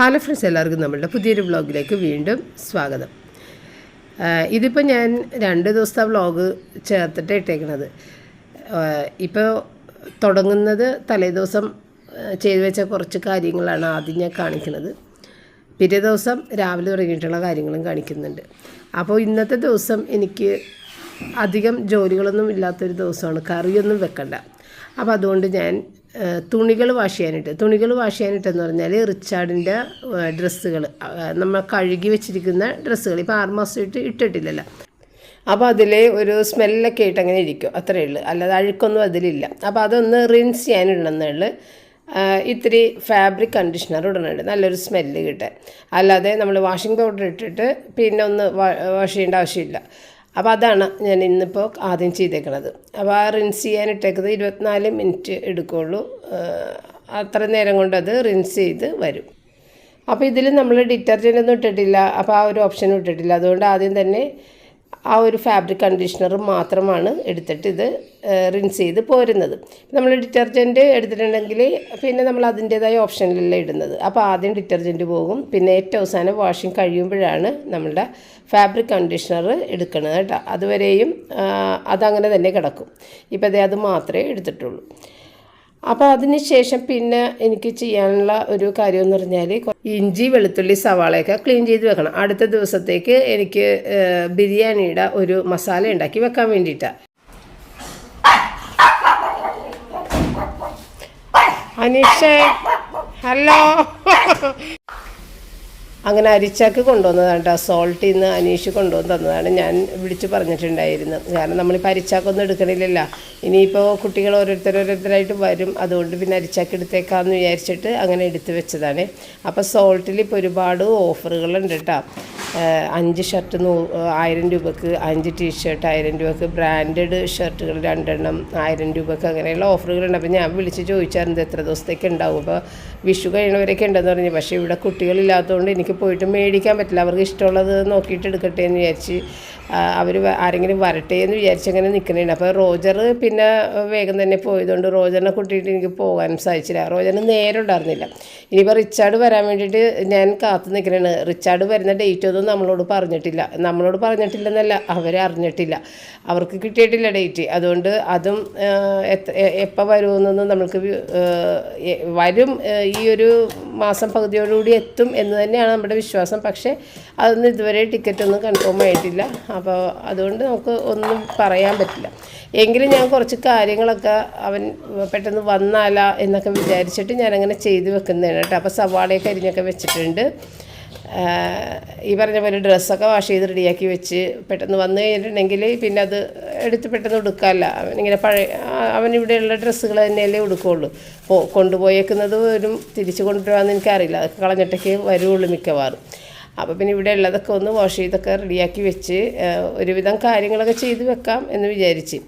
Hello friends എല്ലാവർക്കും നമ്മളുടെ പുതിയൊരു വ്ളോഗിലേക്ക് വീണ്ടും സ്വാഗതം. ഇതിപ്പോൾ ഞാൻ രണ്ട് ദിവസത്തെ വ്ളോഗ് ചേർത്തിട്ട് ഇട്ടേക്കണത്. ഇപ്പോൾ തുടങ്ങുന്നത് തലേദിവസം ചെയ്തു വെച്ച കുറച്ച് കാര്യങ്ങളാണ് ആദ്യം ഞാൻ കാണിക്കുന്നത് പിറ്റേ ദിവസം രാവിലെ തുടങ്ങിയിട്ടുള്ള കാര്യങ്ങളും കാണിക്കുന്നുണ്ട്. അപ്പോൾ ഇന്നത്തെ ദിവസം എനിക്ക് അധികം ജോലികളൊന്നും ഇല്ലാത്തൊരു ദിവസമാണ്. കറിയൊന്നും വെക്കണ്ട. അപ്പോൾ അതുകൊണ്ട് ഞാൻ തുണികൾ വാഷ് ചെയ്യാനായിട്ട് തുണികൾ വാഷ് ചെയ്യാനായിട്ടെന്ന് പറഞ്ഞാൽ റിച്ചാർഡിന്റെ ഡ്രസ്സുകൾ നമ്മൾ കഴുകി വെച്ചിരിക്കുന്ന ഡ്രസ്സുകൾ ഇപ്പോൾ മാസമായിട്ട് ഇട്ടിട്ടില്ലല്ലോ. അപ്പോൾ അതിൽ ഒരു സ്മെല്ലൊക്കെ ആയിട്ട് അങ്ങനെ ഇരിക്കും. അത്രയേ ഉള്ളൂ. അല്ലാതെ അഴുക്കൊന്നും അതിലില്ല. അപ്പോൾ അതൊന്ന് റിൻസ് ചെയ്യാനിടണമെന്നുള്ളു ഇത്തിരി ഫാബ്രിക് കണ്ടീഷണർ ഇടണുണ്ട് നല്ലൊരു സ്മെല്ല് കിട്ടാൻ. അല്ലാതെ നമ്മൾ വാഷിംഗ് പൗഡർ ഇട്ടിട്ട് പിന്നെ ഒന്ന് വാഷ് ചെയ്യേണ്ട ആവശ്യമില്ല. അപ്പോൾ അതാണ് ഞാൻ ഇന്നിപ്പോൾ ആദ്യം ചെയ്തേക്കണത്. അപ്പോൾ ആ റിൻസ് ചെയ്യാൻ ഇട്ടേക്കുന്നത് ഇരുപത്തിനാല് മിനിറ്റ് എടുക്കുകയുള്ളൂ അത്ര നേരം കൊണ്ട് അത് റിൻസ് ചെയ്ത് വരും. അപ്പോൾ ഇതിൽ നമ്മൾ ഡിറ്റർജന്റ് ഒന്നും ഇട്ടിട്ടില്ല. അപ്പോൾ ആ ഒരു ഓപ്ഷനും ഇട്ടിട്ടില്ല. അതുകൊണ്ട് ആദ്യം തന്നെ ആ ഒരു ഫാബ്രിക് കണ്ടീഷണർ മാത്രമാണ് എടുത്തിട്ട് ഇത് റിൻസ് ചെയ്ത് പോരുന്നത്. നമ്മൾ ഡിറ്റർജന്റ് എടുത്തിട്ടുണ്ടെങ്കിൽ പിന്നെ നമ്മൾ അതിന്റേതായ ഓപ്ഷനിലല്ല ഇടുന്നത്. അപ്പോൾ ആദ്യം ഡിറ്റർജന്റ് പോകും. പിന്നെ ഏറ്റവും അവസാനം വാഷിംഗ് കഴിയുമ്പോഴാണ് നമ്മളുടെ ഫാബ്രിക് കണ്ടീഷണർ എടുക്കുന്നത് കേട്ടോ. അതുവരെയും അതങ്ങനെ തന്നെ കിടക്കും. ഇപ്പോൾ അതേ അത് മാത്രമേ എടുത്തിട്ടുള്ളൂ. അപ്പോൾ അതിന് ശേഷം പിന്നെ എനിക്ക് ചെയ്യാനുള്ള ഒരു കാര്യം എന്ന് പറഞ്ഞാൽ ഇഞ്ചി വെളുത്തുള്ളി സവാളയൊക്കെ ക്ലീൻ ചെയ്ത് വെക്കണം. അടുത്ത ദിവസത്തേക്ക് എനിക്ക് ബിരിയാണിയുടെ ഒരു മസാല ഉണ്ടാക്കി വെക്കാൻ വേണ്ടിയിട്ടാണ് അനീഷേ ഹലോ. അങ്ങനെ അരിച്ചാക്ക് കൊണ്ടുവന്നതാണ് കേട്ടോ. സോൾട്ടിൽ നിന്ന് അനീഷ് കൊണ്ടുവന്ന് തന്നതാണ്. ഞാൻ വിളിച്ച് പറഞ്ഞിട്ടുണ്ടായിരുന്നു കാരണം നമ്മളിപ്പോൾ അരിച്ചാക്കൊന്നും എടുക്കണില്ലല്ലോ. ഇനിയിപ്പോൾ കുട്ടികൾ ഓരോരുത്തർ ഓരോരുത്തരായിട്ട് വരും. അതുകൊണ്ട് പിന്നെ അരിച്ചാക്ക് എടുത്തേക്കാമെന്ന് വിചാരിച്ചിട്ട് അങ്ങനെ എടുത്തു വെച്ചതാണ്. അപ്പോൾ സോൾട്ടിൽ ഇപ്പോൾ ഒരുപാട് ഓഫറുകളുണ്ട് കേട്ടോ. അഞ്ച് ഷർട്ട് നൂ ആയിരം രൂപക്ക് അഞ്ച് ടീഷർട്ട് ആയിരം രൂപക്ക് ബ്രാൻഡഡ് ഷർട്ടുകൾ രണ്ടെണ്ണം ആയിരം രൂപക്ക് അങ്ങനെയുള്ള ഓഫറുകളുണ്ട്. അപ്പോൾ ഞാൻ വിളിച്ച് ചോദിച്ചായിരുന്നു എത്ര ദിവസത്തേക്ക് ഉണ്ടാവും. അപ്പോൾ വിഷു കഴിയണവരൊക്കെ ഉണ്ടെന്ന് പറഞ്ഞു. പക്ഷേ ഇവിടെ കുട്ടികളില്ലാത്തതുകൊണ്ട് എനിക്ക് പോയിട്ട് മേടിക്കാൻ പറ്റില്ല. അവർക്ക് ഇഷ്ടമുള്ളത് നോക്കിയിട്ട് എടുക്കട്ടെ എന്ന് വിചാരിച്ച് അവർ ആരെങ്കിലും വരട്ടെ എന്ന് വിചാരിച്ച് അങ്ങനെ നിൽക്കണേണ് അപ്പോൾ റോജർ പിന്നെ വേഗം തന്നെ പോയതുകൊണ്ട് റോജറിനെ കൂട്ടിയിട്ട് എനിക്ക് പോകാനും സാധിച്ചില്ല. റോജറിന് നേരം ഉണ്ടായിരുന്നില്ല. ഇനിയിപ്പോൾ റിച്ചാർഡ് വരാൻ വേണ്ടിയിട്ട് ഞാൻ കാത്തു നിൽക്കുന്നതാണ് റിച്ചാർഡ് വരുന്ന ഡേറ്റ് ഒന്നും നമ്മളോട് പറഞ്ഞിട്ടില്ല. നമ്മളോട് പറഞ്ഞിട്ടില്ലെന്നല്ല അറിഞ്ഞിട്ടില്ല. അവർക്ക് കിട്ടിയിട്ടില്ല ഡേറ്റ്. അതുകൊണ്ട് അതും എപ്പോൾ വരുമെന്നൊന്നും എ- വരും ഈ ഒരു മാസം പകുതിയോടുകൂടി എത്തും എന്ന് തന്നെയാണ് നമ്മുടെ വിശ്വാസം. പക്ഷേ അതൊന്നും ഇതുവരെ ടിക്കറ്റ് ഒന്നും കൺഫേം ആയിട്ടില്ല. അപ്പോൾ അതുകൊണ്ട് നമുക്ക് ഒന്നും പറയാൻ പറ്റില്ല. എങ്കിലും ഞാൻ കുറച്ച് കാര്യങ്ങളൊക്കെ അവൻ പെട്ടെന്ന് വന്നാലാ എന്നൊക്കെ വിചാരിച്ചിട്ട് ഞാനങ്ങനെ ചെയ്ത് വെക്കുന്നതാണ് കേട്ടോ. അപ്പോൾ സവാളയൊക്കെ അരിഞ്ഞൊക്കെ വെച്ചിട്ടുണ്ട്. ഈ പറഞ്ഞ പോലെ ഡ്രസ്സൊക്കെ വാഷ് ചെയ്ത് റെഡിയാക്കി വെച്ച് പെട്ടെന്ന് വന്നു കഴിഞ്ഞിട്ടുണ്ടെങ്കിൽ പിന്നെ അത് എടുത്ത് പെട്ടെന്ന് ഉടുക്കാമല്ല അവനിങ്ങനെ പഴയ അവനിവിടെയുള്ള ഡ്രസ്സുകൾ തന്നെയല്ലേ ഉടുക്കുള്ളൂ. അപ്പോൾ കൊണ്ടുപോയേക്കുന്നത് വരും തിരിച്ച് കൊണ്ടുവരാമെന്ന് എനിക്കറിയില്ല. അതൊക്കെ കളഞ്ഞിട്ടൊക്കെ വരുള്ളൂ മിക്കവാറും. അപ്പോൾ പിന്നെ ഇവിടെ ഉള്ളതൊക്കെ ഒന്ന് വാഷ് ചെയ്തൊക്കെ റെഡിയാക്കി വെച്ച് ഒരുവിധം കാര്യങ്ങളൊക്കെ ചെയ്ത് വെക്കാം എന്ന് വിചാരിച്ച്.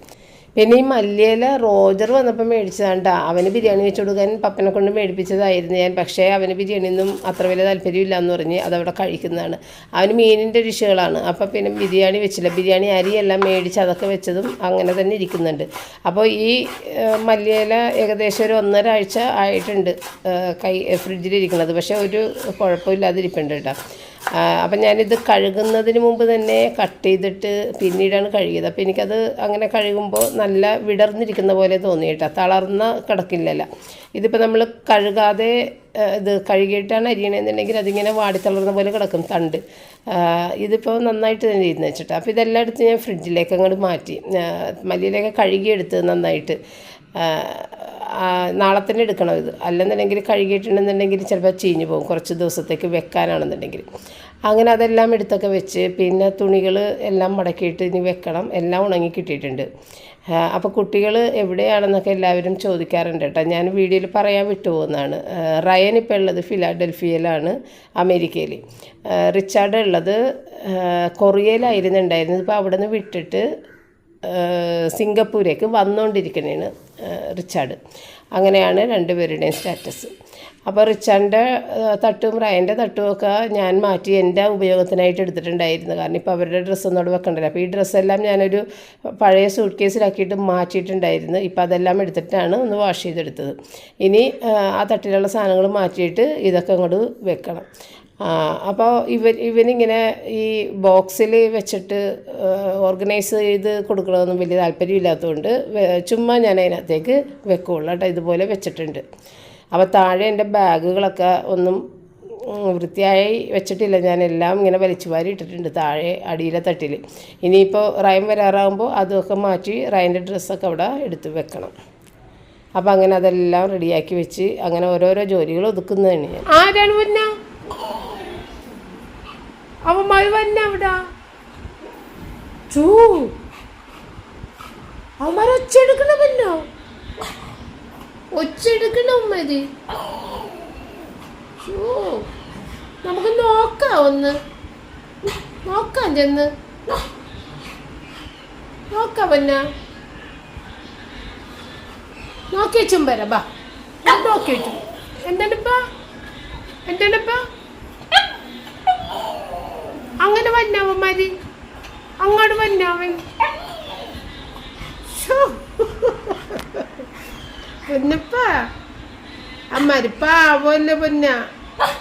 പിന്നെ ഈ മല്ലിയില റോജർ വന്നപ്പോൾ മേടിച്ചതാണ്ട. അവന് ബിരിയാണി വെച്ച് കൊടുക്കാൻ പപ്പനെ കൊണ്ട് മേടിപ്പിച്ചതായിരുന്നു ഞാൻ. പക്ഷേ അവന് ബിരിയാണിയൊന്നും അത്ര വലിയ താല്പര്യമില്ല എന്ന് പറഞ്ഞ് അതവിടെ കഴിക്കുന്നതാണ്. അവന് മീനിന്റെ ഡിഷുകളാണ്. അപ്പോൾ പിന്നെ ബിരിയാണി വെച്ചില്ല. ബിരിയാണി അരിയെല്ലാം മേടിച്ച് അതൊക്കെ വെച്ചതും അങ്ങനെ തന്നെ ഇരിക്കുന്നുണ്ട്. അപ്പോൾ ഈ മല്ലിയില ഏകദേശം ഒരു ഒന്നര ആഴ്ച ആയിട്ടുണ്ട് കൈ ഫ്രിഡ്ജിലിരിക്കുന്നത്. പക്ഷേ ഒരു കുഴപ്പമില്ലാതിരിപ്പുണ്ട് കേട്ടോ. അപ്പം ഞാനിത് കഴുകുന്നതിന് മുമ്പ് തന്നെ കട്ട് ചെയ്തിട്ട് പിന്നീടാണ് കഴുകിയത്. അപ്പോൾ എനിക്കത് അങ്ങനെ കഴുകുമ്പോൾ നല്ല വിടർന്നിരിക്കുന്ന പോലെ തോന്നി കേട്ടോ. തളർന്ന കിടക്കില്ലല്ലോ. ഇതിപ്പോൾ നമ്മൾ കഴുകാതെ ഇത് കഴുകിയിട്ടാണ് അരിയണമെന്നുണ്ടെങ്കിൽ അതിങ്ങനെ വാടിത്തളർന്ന പോലെ കിടക്കും തണ്ട്. ഇതിപ്പോൾ നന്നായിട്ട് തന്നെ ഇരുന്ന് വെച്ചിട്ട് അപ്പോൾ ഇതെല്ലാം എടുത്ത് ഞാൻ ഫ്രിഡ്ജിലേക്ക് അങ്ങോട്ട് മാറ്റി. മല്ലിയിലേക്ക് കഴുകിയെടുത്ത് നന്നായിട്ട്. നാളെ തന്നെ എടുക്കണം ഇത്. അല്ലെന്നുണ്ടെങ്കിൽ കഴുകിയിട്ടുണ്ടെന്നുണ്ടെങ്കിൽ ചിലപ്പോൾ ചീഞ്ഞു പോകും. കുറച്ച് ദിവസത്തേക്ക് വെക്കാനാണെന്നുണ്ടെങ്കിൽ. അങ്ങനെ അതെല്ലാം എടുത്തൊക്കെ വെച്ച് പിന്നെ തുണികൾ എല്ലാം മടക്കിയിട്ട് ഇനി വെക്കണം. എല്ലാം ഉണങ്ങി കിട്ടിയിട്ടുണ്ട്. അപ്പോൾ കുട്ടികൾ എവിടെയാണെന്നൊക്കെ എല്ലാവരും ചോദിക്കാറുണ്ട് കേട്ടോ. ഞാൻ വീഡിയോയിൽ പറയാൻ വിട്ടുപോകുന്നതാണ്. റയൻ ഇപ്പോൾ ഉള്ളത് ഫിലാഡൽഫിയയിലാണ് അമേരിക്കയിൽ റിച്ചാർഡ് ഉള്ളത് കൊറിയയിലായിരുന്നുണ്ടായിരുന്നത്. ഇപ്പോൾ അവിടെ നിന്ന് വിട്ടിട്ട് സിംഗപ്പൂരേക്ക് വന്നുകൊണ്ടിരിക്കണേണ് റിച്ചാർഡ്. അങ്ങനെയാണ് രണ്ടുപേരുടെയും സ്റ്റാറ്റസ്. അപ്പോൾ റിച്ചാന്റെ തട്ടും റയന്റെ തട്ടും ഒക്കെ ഞാൻ മാറ്റി എന്റെ ഉപയോഗത്തിനായിട്ട് എടുത്തിട്ടുണ്ടായിരുന്നു. കാരണം ഇപ്പോൾ അവരുടെ ഡ്രസ്സൊന്നും അവിടെ വെക്കണ്ടല്ലോ. അപ്പോൾ ഈ ഡ്രസ്സെല്ലാം ഞാനൊരു പഴയ സൂട്ട് കേസിലാക്കിയിട്ട് മാറ്റിയിട്ടുണ്ടായിരുന്നു. ഇപ്പോൾ അതെല്ലാം എടുത്തിട്ടാണ് ഒന്ന് വാഷ് ചെയ്തെടുത്തത്. ഇനി ആ തട്ടിലുള്ള സാധനങ്ങൾ മാറ്റിയിട്ട് ഇതൊക്കെ അങ്ങോട്ട് വെക്കണം. അപ്പോൾ ഇവൻ ഇവനിങ്ങനെ ഈ ബോക്സിൽ വെച്ചിട്ട് ഓർഗനൈസ് ചെയ്ത് കൊടുക്കണമെന്നും വലിയ താല്പര്യമില്ലാത്തതുകൊണ്ട് ചുമ്മാ ഞാൻ അതിനകത്തേക്ക് വെക്കുള്ളൂ കേട്ടോ ഇതുപോലെ വെച്ചിട്ടുണ്ട്. അപ്പോൾ താഴെ എന്റെ ബാഗുകളൊക്കെ ഒന്നും വൃത്തിയായി വെച്ചിട്ടില്ല. ഞാൻ എല്ലാം ഇങ്ങനെ വലിച്ചു വാരി ഇട്ടിട്ടുണ്ട് താഴെ അടിയിലെ തട്ടിൽ ഇനിയിപ്പോൾ റൈൻ വരാറാകുമ്പോൾ അതൊക്കെ മാറ്റി റയന്റെ ഡ്രസ്സൊക്കെ അവിടെ എടുത്ത് വെക്കണം. അപ്പം അങ്ങനെ അതെല്ലാം റെഡിയാക്കി വെച്ച് അങ്ങനെ ഓരോരോ ജോലികൾ ഒതുക്കുന്നതാണ് ഞാൻ. ആരാണ് വന്ന അവന്മാർ വന്ന അവിടെ. ചൂ. അവന്മാർ ഒച്ചെടുക്കണ വന്നോ ഒച്ചെടുക്കണ ഉമ്മര്? ചൂ. നമുക്ക് നോക്കാം ഒന്ന്. നോക്കാം ചെന്ന്. നോക്കാം വന്ന നോക്കി വെച്ചും വരാം ബാ. നോക്കി വെച്ചു എന്താണിപ്പാ എന്താണിപ്പാ അങ്ങനെ വന്നവന്മാര് അങ്ങോട്ട് വന്നവൻ പൊന്നപ്പാ. അമ്മാര് പാവല്ല പൊന്ന.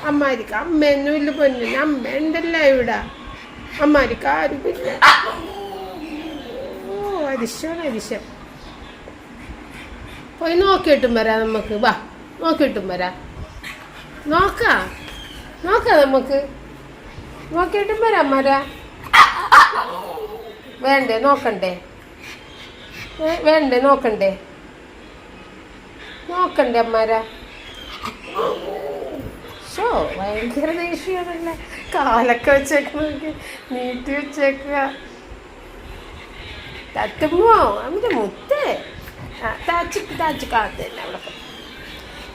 അമ്മാരിക്ക് അമ്മയൊന്നുമില്ല പൊന്നിന് അമ്മ ഉണ്ടല്ല ഇവിടെ. അമ്മാരിക്ക് ഇല്ല ഓ അരിശമാണ് അരിശം പോയി നോക്കിയിട്ടും വരാം നമുക്ക്. വാ നോക്കിയിട്ടും വരാം. നോക്കാം. നോക്കാം നമുക്ക്. നോക്കിയിട്ടും വരാം മര. വേണ്ടേ നോക്കണ്ടേ? വേണ്ടേ നോക്കണ്ടേ? നോക്കണ്ടേ അമ്മാര. ഷോ ഭയങ്കര ദേഷ്യമാണല്ലേ കാലൊക്കെ വെച്ചേക്ക് നീട്ടി വെച്ചേക്കുക. തട്ടുമോ അമ്മ മുത്തേ. താച്ചു താച്ച് കാത്തന്നെ അവിടെ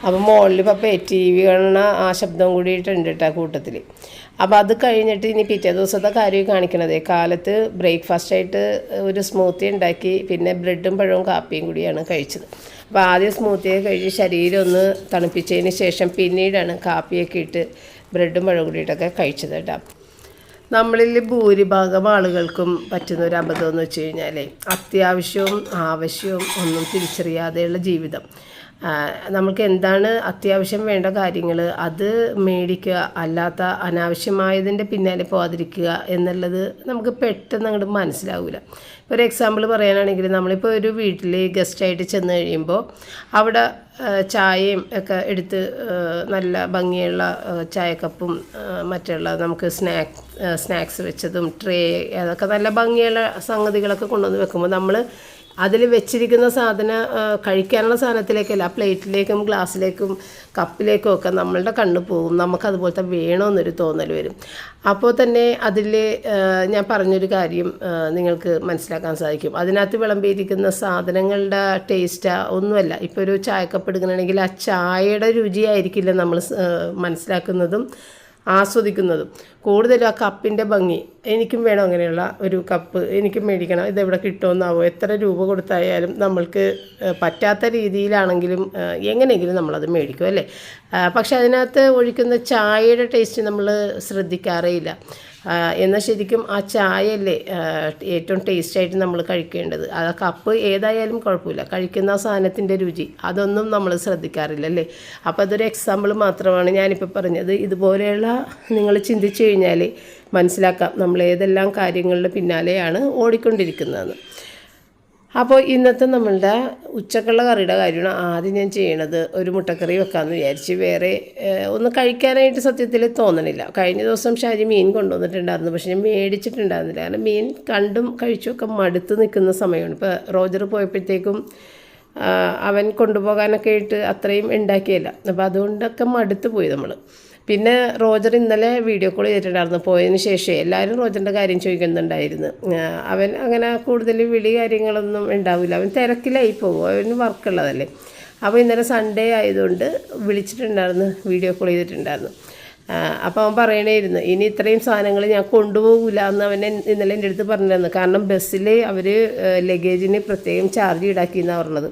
അപ്പോൾ മുകളിൽ പപ്പേ ടി വി കാണുന്ന ആ ശബ്ദം കൂടിയിട്ടുണ്ട് കേട്ടോ കൂട്ടത്തിൽ അപ്പോൾ അത് കഴിഞ്ഞിട്ട് ഇനി പിറ്റേ ദിവസത്തെ കാര്യം കാണിക്കണത്. കാലത്ത് ബ്രേക്ക്ഫാസ്റ്റ് ആയിട്ട് ഒരു സ്മൂത്തി ഉണ്ടാക്കി പിന്നെ ബ്രെഡും പഴവും കാപ്പിയും കൂടിയാണ് കഴിച്ചത്. അപ്പോൾ ആദ്യം സ്മൂത്തിയൊക്കെ കഴിച്ച് ശരീരം ഒന്ന് തണുപ്പിച്ചതിന് ശേഷം പിന്നീടാണ് കാപ്പിയൊക്കെ ഇട്ട് ബ്രെഡും പഴവും കൂടിയിട്ടൊക്കെ കഴിച്ചത് കേട്ടോ നമ്മളിൽ ഭൂരിഭാഗം ആളുകൾക്കും പറ്റുന്ന ഒരു അബദ്ധം എന്ന് വെച്ച് കഴിഞ്ഞാൽ അത്യാവശ്യവും ആവശ്യവും ഒന്നും തിരിച്ചറിയാതെയുള്ള ജീവിതം. നമുക്ക് എന്താണ് അത്യാവശ്യം വേണ്ട കാര്യങ്ങൾ അത് മേടിക്കുക അല്ലാത്ത അനാവശ്യമായതിന്റെ പിന്നാലെ പോകാതിരിക്കുക എന്നുള്ളത് നമുക്ക് പെട്ടെന്ന് അങ്ങോട്ട് മനസ്സിലാവില്ല ഒരു എക്സാമ്പിൾ പറയാനാണെങ്കിൽ നമ്മളിപ്പോൾ ഒരു വീട്ടിൽ ഗസ്റ്റായിട്ട് ചെന്ന് കഴിയുമ്പോൾ അവിടെ ചായയും ഒക്കെ എടുത്ത് നല്ല ഭംഗിയുള്ള ചായക്കപ്പും മറ്റുള്ള നമുക്ക് സ്നാക്ക് സ്നാക്സ് വെച്ചതും ട്രേ അതൊക്കെ നല്ല ഭംഗിയുള്ള സംഗതികളൊക്കെ കൊണ്ടുവന്ന് വെക്കുമ്പോൾ നമ്മൾ അതിൽ വെച്ചിരിക്കുന്ന സാധനം കഴിക്കാനുള്ള സാധനത്തിലേക്കല്ല ആ പ്ലേറ്റിലേക്കും ഗ്ലാസ്സിലേക്കും കപ്പിലേക്കും ഒക്കെ നമ്മളുടെ കണ്ണ് പോകും നമുക്കതുപോലത്തെ വേണമെന്നൊരു തോന്നൽ വരും. അപ്പോൾ തന്നെ അതിൽ ഞാൻ പറഞ്ഞൊരു കാര്യം നിങ്ങൾക്ക് മനസ്സിലാക്കാൻ സാധിക്കും. അതിനകത്ത് വിളമ്പിയിരിക്കുന്ന സാധനങ്ങളുടെ ടേസ്റ്റാ ഒന്നുമല്ല. ഇപ്പോൾ ഒരു ചായക്കപ്പ് എടുക്കണമെങ്കിൽ ആ ചായയുടെ രുചിയായിരിക്കില്ല നമ്മൾ മനസ്സിലാക്കുന്നതും ആസ്വദിക്കുന്നതും. കൂടുതലും ആ കപ്പിന്റെ ഭംഗി എനിക്കും വേണം അങ്ങനെയുള്ള ഒരു കപ്പ് എനിക്കും മേടിക്കണം. ഇതെവിടെ കിട്ടുമെന്നാവോ എത്ര രൂപ കൊടുത്തായാലും നമ്മൾക്ക് പറ്റാത്ത രീതിയിലാണെങ്കിലും എങ്ങനെയെങ്കിലും നമ്മളത് മേടിക്കും അല്ലേ? പക്ഷെ അതിനകത്ത് ഒഴിക്കുന്ന ചായയുടെ ടേസ്റ്റ് നമ്മൾ ശ്രദ്ധിക്കാറേയില്ല. എന്നാൽ ശരിക്കും ആ ചായയല്ലേ ഏറ്റവും ടേസ്റ്റായിട്ട് നമ്മൾ കഴിക്കേണ്ടത്. ആ കപ്പ് ഏതായാലും കുഴപ്പമില്ല. കഴിക്കുന്ന ആ സാധനത്തിന്റെ രുചി അതൊന്നും നമ്മൾ ശ്രദ്ധിക്കാറില്ല അല്ലേ? അപ്പോൾ അതൊരു എക്സാമ്പിൾ മാത്രമാണ് ഞാനിപ്പോൾ പറഞ്ഞത്. ഇതുപോലെയുള്ള നിങ്ങൾ ചിന്തിച്ചു കഴിഞ്ഞാൽ മനസ്സിലാക്കാം നമ്മൾ ഏതെല്ലാം കാര്യങ്ങളുടെ പിന്നാലെയാണ് ഓടിക്കൊണ്ടിരിക്കുന്നതെന്ന്. അപ്പോൾ ഇന്നത്തെ നമ്മളുടെ ഉച്ചക്കുള്ള കറിയുടെ കാര്യമാണ് ആദ്യം ഞാൻ ചെയ്യണത് ഒരു മുട്ടക്കറി വെക്കാമെന്ന് വിചാരിച്ച് വേറെ ഒന്ന് കഴിക്കാനായിട്ട് സത്യത്തിൽ തോന്നണില്ല. കഴിഞ്ഞ ദിവസം ഷാജി മീൻ കൊണ്ടുവന്നിട്ടുണ്ടായിരുന്നു പക്ഷെ ഞാൻ മേടിച്ചിട്ടുണ്ടായിരുന്നില്ല. കാരണം മീൻ കണ്ടും കഴിച്ചുമൊക്കെ മടുത്ത് നിൽക്കുന്ന സമയമാണ്. ഇപ്പോൾ റോജർ പോയപ്പോഴത്തേക്കും അവൻ കൊണ്ടുപോകാനൊക്കെ ആയിട്ട് അത്രയും ഉണ്ടാക്കിയല്ല. അപ്പോൾ അതുകൊണ്ടൊക്കെ മടുത്ത് പോയി നമ്മൾ. പിന്നെ റോജർ ഇന്നലെ വീഡിയോ കോൾ ചെയ്തിട്ടുണ്ടായിരുന്നു. പോയതിന് ശേഷം എല്ലാവരും റോജറിന്റെ കാര്യം ചോദിക്കുന്നുണ്ടായിരുന്നു. അവൻ അങ്ങനെ കൂടുതൽ വിളി കാര്യങ്ങളൊന്നും ഉണ്ടാവില്ല. അവൻ തിരക്കിലായി പോകും. അവന് വർക്കുള്ളതല്ലേ അപ്പോൾ ഇന്നലെ സൺഡേ ആയതുകൊണ്ട് വിളിച്ചിട്ടുണ്ടായിരുന്നു. വീഡിയോ കോൾ ചെയ്തിട്ടുണ്ടായിരുന്നു. അപ്പോൾ അവൻ പറയണേയിരുന്നു ഇനി ഇത്രയും സാധനങ്ങൾ ഞാൻ കൊണ്ടുപോകില്ല എന്ന് അവൻ ഇന്നലെ എന്റെ അടുത്ത് പറഞ്ഞിരുന്നു കാരണം ബസ്സിൽ അവർ ലഗേജിന് പ്രത്യേകം ചാർജ് ഈടാക്കി എന്നാണ് പറഞ്ഞത്.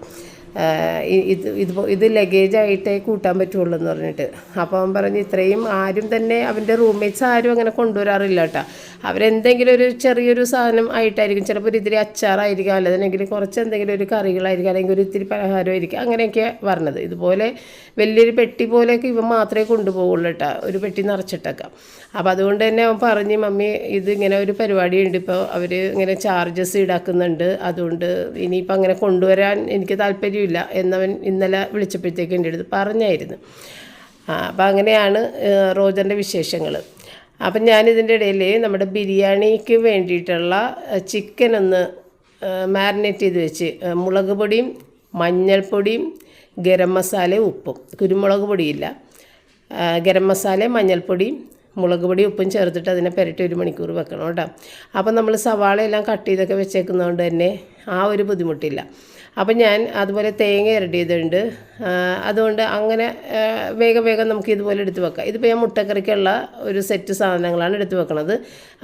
ഇത് ഇത് ഇത് ലഗേജായിട്ടേ കൂട്ടാൻ പറ്റുള്ളൂ എന്ന് പറഞ്ഞിട്ട്. അപ്പോൾ അവൻ പറഞ്ഞു ഇത്രയും ആരും തന്നെ അവന്റെ റൂംമേറ്റ്സ് ആരും അങ്ങനെ കൊണ്ടുവരാറില്ല കേട്ടോ അവരെന്തെങ്കിലും ഒരു ചെറിയൊരു സാധനം ആയിട്ടായിരിക്കും. ചിലപ്പോൾ ഒരു ഇത്തിരി അച്ചാറായിരിക്കാം അല്ലെങ്കിൽ കുറച്ച് എന്തെങ്കിലും ഒരു കറികളായിരിക്കും അല്ലെങ്കിൽ ഒരു ഇത്തിരി പലഹാരമായിരിക്കും. അങ്ങനെയൊക്കെ പറഞ്ഞത്. ഇതുപോലെ വലിയൊരു പെട്ടി പോലെയൊക്കെ ഇവൻ മാത്രമേ കൊണ്ടുപോകുള്ളൂ കേട്ടോ ഒരു പെട്ടി നിറച്ചിട്ടൊക്കെ. അപ്പോൾ അതുകൊണ്ട് തന്നെ അവൻ പറഞ്ഞ് മമ്മി ഇത് ഇങ്ങനെ ഒരു പരിപാടിയുണ്ട്. ഇപ്പോൾ അവർ ഇങ്ങനെ ചാർജസ് ഈടാക്കുന്നുണ്ട്. അതുകൊണ്ട് ഇനിയിപ്പോൾ അങ്ങനെ കൊണ്ടുവരാൻ എനിക്ക് താല്പര്യമില്ല എന്നവൻ ഇന്നലെ വിളിച്ചപ്പോഴത്തേക്ക് എന്റെ അടുത്ത് പറഞ്ഞായിരുന്നു. അപ്പം അങ്ങനെയാണ് റോജന്റെ വിശേഷങ്ങൾ അപ്പം ഞാനിതിന്റെ ഇടയിൽ നമ്മുടെ ബിരിയാണിക്ക് വേണ്ടിയിട്ടുള്ള ചിക്കൻ ഒന്ന് മാരിനേറ്റ് ചെയ്ത് വെച്ച് മുളക് പൊടിയും മഞ്ഞൾപ്പൊടിയും ഗരം മസാലയും ഉപ്പും. കുരുമുളക് പൊടിയില്ല. ഗരം മസാലയും മഞ്ഞൾപ്പൊടിയും മുളക് പൊടി ഉപ്പും ചേർത്തിട്ട് അതിനെ പുരട്ടി ഒരു മണിക്കൂർ വെക്കണം കേട്ടോ. അപ്പം നമ്മൾ സവാളയെല്ലാം കട്ട് ചെയ്തൊക്കെ വെച്ചേക്കുന്നതുകൊണ്ട് തന്നെ ആ ഒരു ബുദ്ധിമുട്ടില്ല. അപ്പം ഞാൻ അതുപോലെ തേങ്ങ ഇരട്ടി ചെയ്തിട്ടുണ്ട് അതുകൊണ്ട് അങ്ങനെ വേഗം വേഗം നമുക്ക് ഇതുപോലെ എടുത്ത് വെക്കാം. ഇതിപ്പോൾ ഞാൻ മുട്ടക്കറിക്കുള്ള ഒരു സെറ്റ് സാധനങ്ങളാണ് എടുത്ത് വെക്കുന്നത്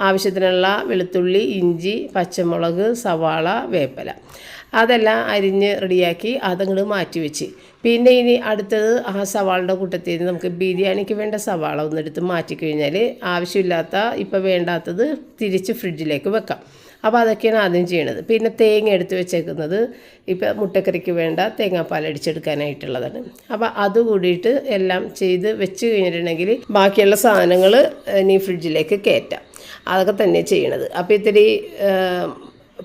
ആവശ്യത്തിനുള്ള വെളുത്തുള്ളി ഇഞ്ചി പച്ചമുളക് സവാള വേപ്പല. അതെല്ലാം അരിഞ്ഞ് റെഡിയാക്കി അതങ്ങോട്ട് മാറ്റി വെച്ച്. പിന്നെ ഇനി അടുത്തത് ആ സവാളയുടെ കൂട്ടത്തിൽ നമുക്ക് ബിരിയാണിക്ക് വേണ്ട സവാള ഒന്നെടുത്ത് മാറ്റിക്കഴിഞ്ഞാൽ ആവശ്യമില്ലാത്ത ഇപ്പോൾ വേണ്ടാത്തത് തിരിച്ച് ഫ്രിഡ്ജിലേക്ക് വെക്കാം. അപ്പോൾ അതൊക്കെയാണ് ആദ്യം ചെയ്യണത്. പിന്നെ തേങ്ങ എടുത്ത് വെച്ചേക്കുന്നത് ഇപ്പോൾ മുട്ടക്കറിക്ക് വേണ്ട തേങ്ങാപ്പാൽ അടിച്ചെടുക്കാനായിട്ടുള്ളതാണ്. അപ്പോൾ അത് കൂടിയിട്ട് എല്ലാം ചെയ്ത് വെച്ച് കഴിഞ്ഞിട്ടുണ്ടെങ്കിൽ ബാക്കിയുള്ള സാധനങ്ങൾ ഇനി ഫ്രിഡ്ജിലേക്ക് കയറ്റാം. അതൊക്കെ തന്നെ ചെയ്യണത്. അപ്പോൾ ഇത്തിരി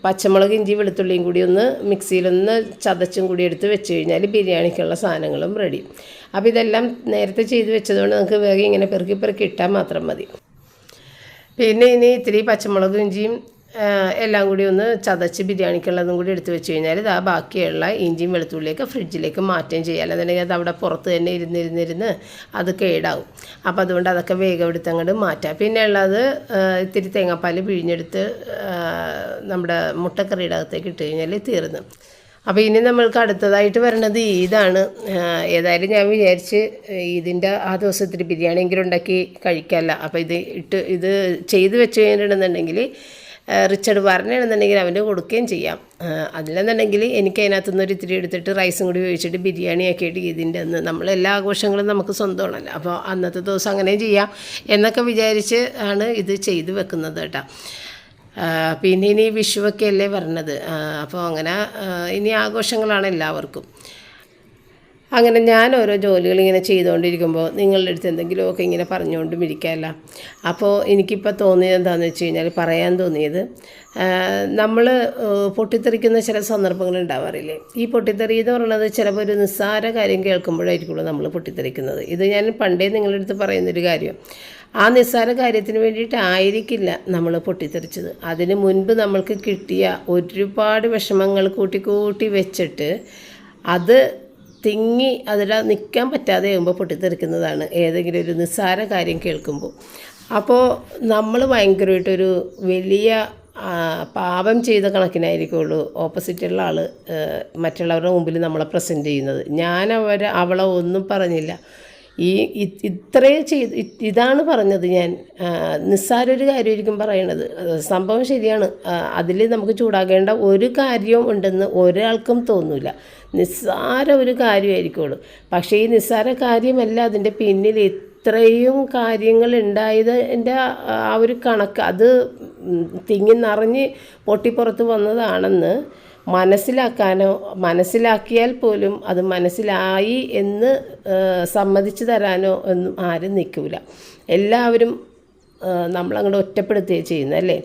പച്ചമുളക് ഇഞ്ചി വെളുത്തുള്ളിയും കൂടി ഒന്ന് മിക്സിയിലൊന്ന് ചതച്ചും കൂടി എടുത്ത് വെച്ച് കഴിഞ്ഞാൽ ബിരിയാണിക്കുള്ള സാധനങ്ങളും റെഡി. അപ്പോൾ ഇതെല്ലാം നേരത്തെ ചെയ്ത് വെച്ചതുകൊണ്ട് നമുക്ക് വേഗം ഇങ്ങനെ പെറുക്കി പെറുക്കി ഇട്ടാൽ മാത്രം മതി. പിന്നെ ഇനി ഇത്തിരി പച്ചമുളകും ഇഞ്ചിയും എല്ലാം കൂടി ഒന്ന് ചതച്ച് ബിരിയാണിക്കുള്ളതും കൂടി എടുത്ത് വെച്ച് കഴിഞ്ഞാൽ ആ ബാക്കിയുള്ള ഇഞ്ചിയും വെളുത്തുള്ളിയൊക്കെ ഫ്രിഡ്ജിലേക്ക് മാറ്റുകയും ചെയ്യാം. അല്ലാന്നുണ്ടെങ്കിൽ അത് അവിടെ പുറത്ത് തന്നെ ഇരുന്നിരുന്നിരുന്ന് അത് കേടാവും. അപ്പോൾ അതുകൊണ്ട് അതൊക്കെ വേഗം എടുത്ത് അങ്ങോട്ട് മാറ്റാം. പിന്നെ ഉള്ളത് ഇത്തിരി തേങ്ങാപ്പാൽ പിഴിഞ്ഞെടുത്ത് നമ്മുടെ മുട്ടക്കറിയുടെ അകത്തേക്ക് ഇട്ട് കഴിഞ്ഞാൽ തീർന്നു. അപ്പോൾ ഇനി നമ്മൾക്ക് അടുത്തതായിട്ട് വരണത് ഈദാണ് ഏതായാലും ഞാൻ വിചാരിച്ച് ഇതിന്റെ ആ ദിവസത്തിൽ ബിരിയാണി എങ്കിലും ഉണ്ടാക്കി കഴിക്കാമല്ല അപ്പോൾ ഇത് ഇട്ട് ഇത് ചെയ്ത് വെച്ച് കഴിഞ്ഞിട്ടുണ്ടെന്നുണ്ടെങ്കിൽ റിച്ചർഡ് പറഞ്ഞാണെന്നുണ്ടെങ്കിൽ അവന് കൊടുക്കുകയും ചെയ്യാം. അതിലെന്നുണ്ടെങ്കിൽ എനിക്ക് അതിനകത്തുനിന്ന് ഒരു ഇത്തിരി എടുത്തിട്ട് റൈസും കൂടി ഉപയോഗിച്ചിട്ട് ബിരിയാണി ആക്കിയിട്ട് ഇതിന്റെ അന്ന് നമ്മൾ എല്ലാ ആഘോഷങ്ങളും നമുക്ക് സ്വന്തമാണല്ലോ. അപ്പോൾ അന്നത്തെ ദിവസം അങ്ങനെ ചെയ്യാം എന്നൊക്കെ വിചാരിച്ച് ആണ് ഇത് ചെയ്തു വെക്കുന്നത് കേട്ടോ. പിന്നെ ഇനി വിഷുവൊക്കെ അല്ലേ പറഞ്ഞത് അപ്പോൾ അങ്ങനെ ഇനി ആഘോഷങ്ങളാണ് എല്ലാവർക്കും. അങ്ങനെ ഞാൻ ഓരോ ജോലികൾ ഇങ്ങനെ ചെയ്തുകൊണ്ടിരിക്കുമ്പോൾ നിങ്ങളുടെ അടുത്ത് എന്തെങ്കിലുമൊക്കെ ഇങ്ങനെ പറഞ്ഞുകൊണ്ടും ഇരിക്കാമല്ല അപ്പോൾ എനിക്കിപ്പോൾ തോന്നിയത് എന്താണെന്ന് വെച്ച് കഴിഞ്ഞാൽ പറയാൻ തോന്നിയത് നമ്മൾ പൊട്ടിത്തെറിക്കുന്ന ചില സന്ദർഭങ്ങൾ ഉണ്ടാവാറില്ലേ? ഈ പൊട്ടിത്തെറി എന്ന് പറയുന്നത് ചിലപ്പോൾ ഒരു നിസ്സാര കാര്യം കേൾക്കുമ്പോഴായിരിക്കുള്ളൂ നമ്മൾ പൊട്ടിത്തെറിക്കുന്നത്. ഇത് ഞാൻ പണ്ടേ നിങ്ങളുടെ അടുത്ത് പറയുന്നൊരു കാര്യം. ആ നിസ്സാര കാര്യത്തിന് വേണ്ടിയിട്ടായിരിക്കില്ല നമ്മൾ പൊട്ടിത്തെറിച്ചത്. അതിന് മുൻപ് നമ്മൾക്ക് കിട്ടിയ ഒരുപാട് വിഷമങ്ങൾ കൂട്ടി കൂട്ടി വെച്ചിട്ട് അത് തിങ്ങി അതിൽ നിൽക്കാൻ പറ്റാതെ ആകുമ്പോൾ പൊട്ടിത്തെറിക്കുന്നതാണ്. ഏതെങ്കിലും ഒരു നിസ്സാര കാര്യം കേൾക്കുമ്പോൾ അപ്പോൾ നമ്മൾ ഭയങ്കരമായിട്ടൊരു വലിയ പാപം ചെയ്ത കണക്കിനായിരിക്കുള്ളൂ ഓപ്പോസിറ്റുള്ള ആൾ മറ്റുള്ളവരുടെ മുമ്പിൽ നമ്മളെ പ്രസന്റ് ചെയ്യുന്നത്. ഞാൻ അവരെ അവളെ ഒന്നും പറഞ്ഞില്ല. ഈ ഇത്രയും ചെയ്ത് ഇതാണ് പറഞ്ഞത് ഞാൻ. നിസ്സാര ഒരു കാര്യമായിരിക്കും പറയണത്. സംഭവം ശരിയാണ്. അതിൽ നമുക്ക് ചൂടാകേണ്ട ഒരു കാര്യവും ഉണ്ടെന്ന് ഒരാൾക്കും തോന്നില്ല നിസ്സാര ഒരു കാര്യമായിരിക്കുള്ളൂ. പക്ഷേ ഈ നിസ്സാര കാര്യമല്ല അതിന്റെ പിന്നിൽ ഇത്രയും കാര്യങ്ങൾ ഉണ്ടായത് എന്റെ ആ ഒരു കണക്ക്. അത് തിങ്ങി നിറഞ്ഞ് പൊട്ടിപ്പുറത്ത് വന്നതാണെന്ന് മനസ്സിലാക്കാനോ മനസ്സിലാക്കിയാൽ പോലും അത് മനസ്സിലായി എന്ന് സമ്മതിച്ചു തരാനോ ഒന്നും ആരും നിൽക്കില്ല എല്ലാവരും നമ്മളങ്ങോട്ട് ഒറ്റപ്പെടുത്തുകയാണ് ചെയ്യുന്നത് അല്ലേ?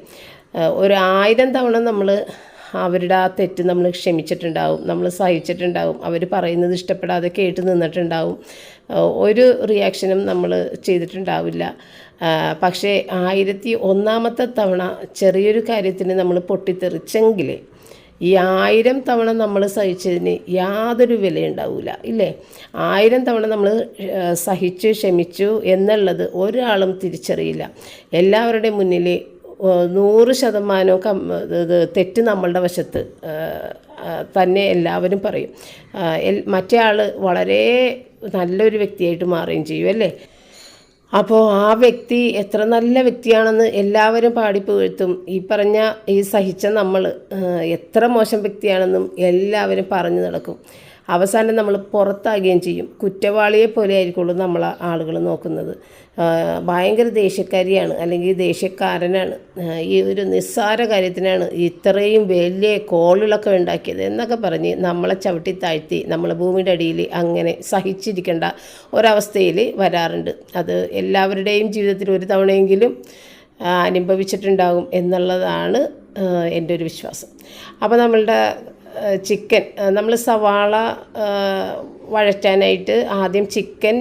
ഒരായിരം തവണ നമ്മൾ അവരുടെ ആ തെറ്റ് നമ്മൾ ക്ഷമിച്ചിട്ടുണ്ടാവും നമ്മൾ സഹിച്ചിട്ടുണ്ടാവും അവർ പറയുന്നത് ഇഷ്ടപ്പെടാതെ കേട്ട് നിന്നിട്ടുണ്ടാവും. ഒരു റിയാക്ഷനും നമ്മൾ ചെയ്തിട്ടുണ്ടാവില്ല. പക്ഷേ ആയിരത്തി ഒന്നാമത്തെ തവണ ചെറിയൊരു കാര്യത്തിന് നമ്മൾ പൊട്ടിത്തെറിച്ചെങ്കിൽ ഈ ആയിരം തവണ നമ്മൾ സഹിച്ചതിന് യാതൊരു വിലയുണ്ടാവില്ല ഇല്ലേ? ആയിരം തവണ നമ്മൾ സഹിച്ചു ക്ഷമിച്ചു എന്നുള്ളത് ഒരാളും തിരിച്ചറിയില്ല. എല്ലാവരുടെയും മുന്നിൽ നൂറ് ശതമാനവും കം തെറ്റ് നമ്മളുടെ വശത്ത് തന്നെ എല്ലാവരും പറയും. മറ്റേ ആൾ വളരെ നല്ലൊരു വ്യക്തിയായിട്ട് മാറുകയും ചെയ്യും അല്ലേ? അപ്പോൾ ആ വ്യക്തി എത്ര നല്ല വ്യക്തിയാണെന്ന് എല്ലാവരും പാടിപ്പുകഴ്ത്തും ഈ പറഞ്ഞ ഈ സഹിച്ച നമ്മൾ എത്ര മോശം വ്യക്തിയാണെന്നും എല്ലാവരും പറഞ്ഞു നടക്കും. അവസാനം നമ്മൾ പുറത്താകുകയും ചെയ്യും. കുറ്റവാളിയെ പോലെ ആയിരിക്കുള്ളൂ നമ്മൾ ആളുകൾ നോക്കുന്നത്. ഭയങ്കര ദേഷ്യക്കാരിയാണ് അല്ലെങ്കിൽ ദേഷ്യക്കാരനാണ്. ഈ ഒരു നിസ്സാര കാര്യത്തിനാണ് ഇത്രയും വലിയ കോളുകളൊക്കെ ഉണ്ടാക്കിയത് എന്നൊക്കെ പറഞ്ഞ് നമ്മളെ ചവിട്ടി താഴ്ത്തി നമ്മളെ ഭൂമിയുടെ അടിയിൽ അങ്ങനെ സഹിച്ചിരിക്കേണ്ട ഒരവസ്ഥയിൽ വരാറുണ്ട്. അത് എല്ലാവരുടെയും ജീവിതത്തിൽ ഒരു തവണയെങ്കിലും അനുഭവിച്ചിട്ടുണ്ടാകും എന്നുള്ളതാണ് എന്റെ ഒരു വിശ്വാസം. അപ്പോൾ നമ്മളുടെ ചിക്കൻ. നമ്മൾ സവാള വഴറ്റാനായിട്ട് ആദ്യം ചിക്കൻ